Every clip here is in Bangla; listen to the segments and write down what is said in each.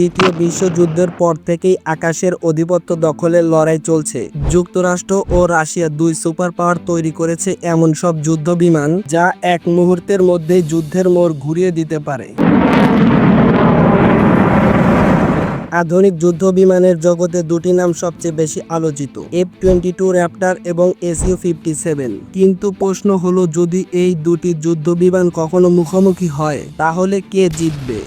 দ্বিতীয় বিশ্বযুদ্ধের পর থেকেই আকাশের আধিপত্য দখলের লড়াই চলছে। যুক্তরাষ্ট্র ও রাশিয়া দুই সুপার পাওয়ার তৈরি করেছে এমন সব যুদ্ধ বিমান যা এক মুহূর্তের মধ্যেই যুদ্ধের মোড় ঘুরিয়ে দিতে পারে। আধুনিক যুদ্ধ বিমানের জগতে দুটি নাম সবচেয়ে বেশি আলোচিত এফ টোয়েন্টি টু র্যাপ্টার এবং এসইউ ফিফটি সেভেন কিন্তু প্রশ্ন হলো, যদি এই দুটি যুদ্ধ বিমান কখনো মুখোমুখি হয়, তাহলে কে জিতবে?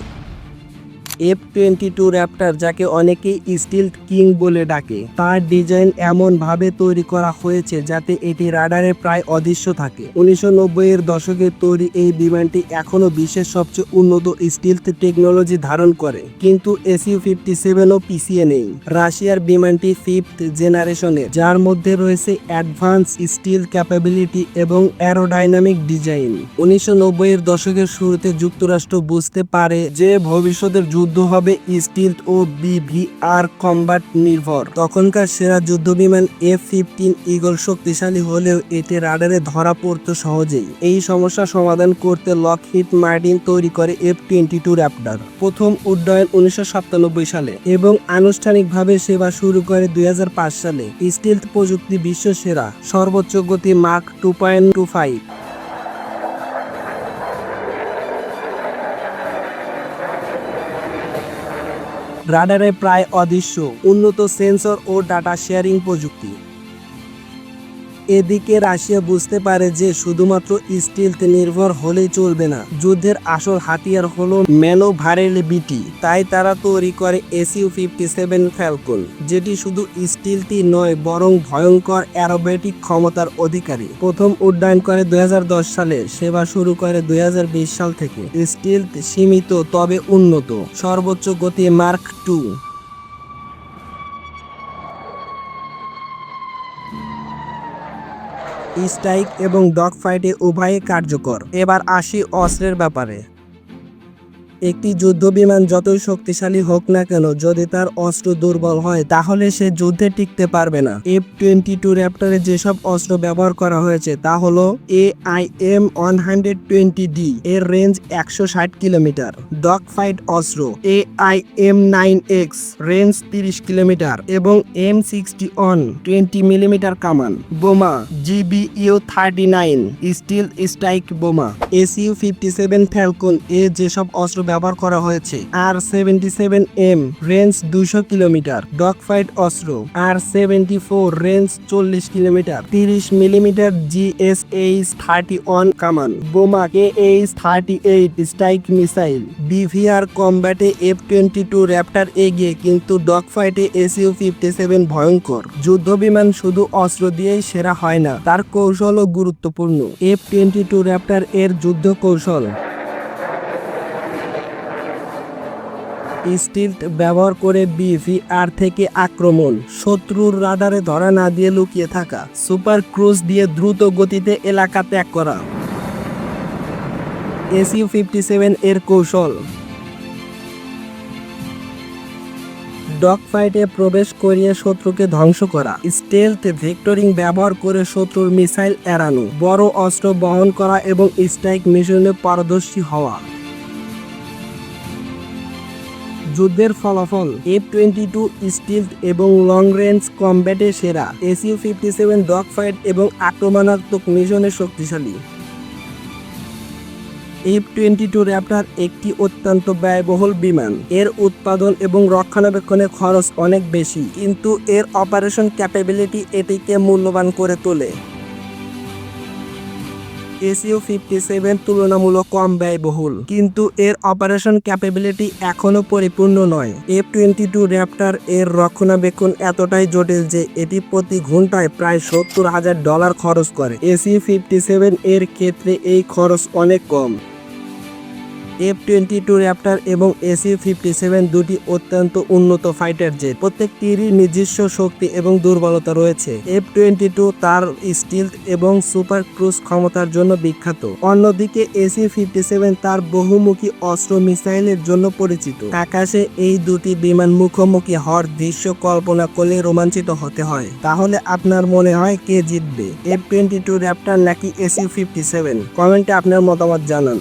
এফ টোয়েন্টি টু র্যাপ্টার যাকে অনেকেই স্টিল কিং বলে ডাকে। তার ডিজাইন এমন ভাবে তৈরি করা হয়েছে যাতে এটি রাডারে প্রায় অদৃশ্য থাকে। উনিশশো এর দশকের তৈরি এই বিমানটি এখনও বিশ্বের সবচেয়ে উন্নত স্টিল টেকনোলজি ধারণ করে। কিন্তু এসইউ ফিফটি সেভেনও পিছিয়ে নেই। রাশিয়ার বিমানটি ফিফথ জেনারেশনের যার মধ্যে রয়েছে অ্যাডভান্স স্টিল ক্যাপাবিলিটি এবং অ্যারোডাইনামিক ডিজাইন উনিশশো নব্বই এর দশকের শুরুতে যুক্তরাষ্ট্র বুঝতে পারে যে ভবিষ্যতের যুদ্ধ হবে স্টিল ও বিভিআর কম্বাট নির্ভর। তখনকার সেরা যুদ্ধ বিমান এফ ফিফটিন ইগল শক্তিশালী হলেও এতে রাডারে ধরা পড়তো সহজেই। এই সমস্যা সমাধান করতে লকহিট মার্টিন তৈরি করে এফ টোয়েন্টি টু র্যাপটার। প্রথম উড্ডয়ন উনিশশো সাতানব্বই সালে এবং আনুষ্ঠানিকভাবে সেবা শুরু করে দুই হাজার পাঁচ সালে। স্টিল প্রযুক্তি বিশ্ব সেরা। সর্বোচ্চ গতি মার্ক টু পয়েন্ট টু ফাইভ। রাডারে প্রায় অদৃশ্য উন্নত সেন্সর ও ডাটা শেয়ারিং প্রযুক্তি। এদিকে রাশিয়া বুঝতে পারে যে শুধুমাত্র স্টিলতে নির্ভর হলেই চলবে না। যুদ্ধের আসল হাতিয়ার হলো ম্যানোভারেবিলিটি তাই তারা তৈরি করে এসইউ ফিফটি সেভেন ফ্যালকন, যেটি শুধু স্টিলটি নয়, বরং ভয়ঙ্কর অ্যারোবেটিক ক্ষমতার অধিকারী। প্রথম উড্ডয়ন করে দুই সালে, সেবা শুরু করে দুই হাজার বিশ সাল থেকে। স্টিল সীমিত, তবে উন্নত। সর্বোচ্চ গতি মার্ক টু। স্ট্রাইক এবং ডগ ফাইটে উভয়ে কার্যকর। এবার আসি অস্ত্রের ব্যাপারে। একটি যুদ্ধ বিমান যতই শক্তিশালী হোক না কেন, যদি তার অস্ত্র দুর্বল হয়, তাহলে সে যুদ্ধে টিকতে পারবে না। এফ টোয়েন্টি টু র্যাপ্টারে যেসব অস্ত্র ব্যবহার করা হয়েছে, তা হলো A I M one hundred twenty D এর রেঞ্জ একশো ষাট কিলোমিটার। ডগ ফাইট অস্ত্র A I M nine X range তিরিশ কিলোমিটার। এবং M sixty one twenty millimetre কামান। বোমা GBU thirty nine steel strike বোমা। এসইউ ফিফটি সেভেন ফ্যালকন এ যেসব অস্ত্র ব্যবহার করা হয়েছে। R seventy seven M range দুশো কিলোমিটার ডগ ফাইট অস্ত্র। আর সেভেন্টি ফোর রেঞ্জ চল্লিশ কিলোমিটার, তিরিশ মিলিমিটার জিএসএইচ থার্টি ওয়ান কামান। বোমা K H thirty eight strike missile BVR কম্ব্যাটে F twenty two Raptor এগিয়ে, কিন্তু ডগ ফাইটে এসইউ ফিফটি সেভেন ভয়ঙ্কর। যুদ্ধ বিমান শুধু অস্ত্র দিয়েই সেরা হয় না, তার কৌশলও গুরুত্বপূর্ণ। এফ টোয়েন্টি টু র্যাপ্টার এর যুদ্ধ কৌশল স্টিল্ট ব্যবহার করে বিভিআর থেকে আক্রমণ। শত্রুর রাডারে ধরা না দিয়ে লুকিয়ে থাকা। সুপার ক্রুজ দিয়ে দ্রুত গতিতে এলাকা ত্যাগ করা। এসইউ ফিফটি সেভেন এর কৌশল। ডগ ফাইটে প্রবেশ করিয়ে শত্রুকে ধ্বংস করা। স্টেলথ ভেক্টরিং ব্যবহার করে শত্রুর মিসাইল এড়ানো। বড় অস্ত্র বহন করা এবং স্ট্রাইক মিশনে পারদর্শী হওয়া। যুদ্ধের ফলাফল এফ টোয়েন্টি টু স্টিল এবং লং রেঞ্জ কম্ব্যাটে সেরা। SU fifty seven dog fight এবং আক্রমণাত্মক মিশনে শক্তিশালী। এফ টোয়েন্টি টু র্যাপ্টার একটি অত্যন্ত ব্যয়বহুল বিমান। এর উৎপাদন এবং রক্ষণাবেক্ষণের খরচ অনেক বেশি, কিন্তু এর অপারেশন ক্যাপাবিলিটি এটিকে মূল্যবান করে তোলে। এসইউ ফিফটি সেভেন তুলনামূলক কম ব্যয়বহুল। কিন্তু এর অপারেশন ক্যাপাবিলিটি এখনও পরিপূর্ণ নয়। এফ টোয়েন্টি টু র্যাপটার এর রক্ষণাবেক্ষণ এতটাই জটিল যে এটি প্রতি ঘন্টায় প্রায় সত্তর হাজার ডলার খরচ করে। এসইউ ফিফটি সেভেন এর ক্ষেত্রে এই খরচ অনেক কম। এফ টোয়েন্টি টু র্যাপ্টার এবং এসি ফিফটি সেভেন দুটি অত্যন্ত উন্নত ফাইটার জেট প্রত্যেকটিরই নিজস্ব শক্তি এবং দুর্বলতা রয়েছে। এফ টোয়েন্টি টু তার স্টিল এবং সুপার ক্রুজ ক্ষমতার জন্য বিখ্যাত। অন্যদিকে এসি ফিফটি সেভেন তার বহুমুখী অস্ত্র মিসাইলের জন্য পরিচিত। আকাশে এই দুটি বিমান মুখোমুখি হওয়ার দৃশ্য কল্পনা করলে রোমাঞ্চিত হতে হয়। তাহলে আপনার মনে হয় কে জিতবে? এফ টোয়েন্টি টু র্যাপ্টার নাকি এসি ফিফটি সেভেন কমেন্টে আপনার মতামত জানান।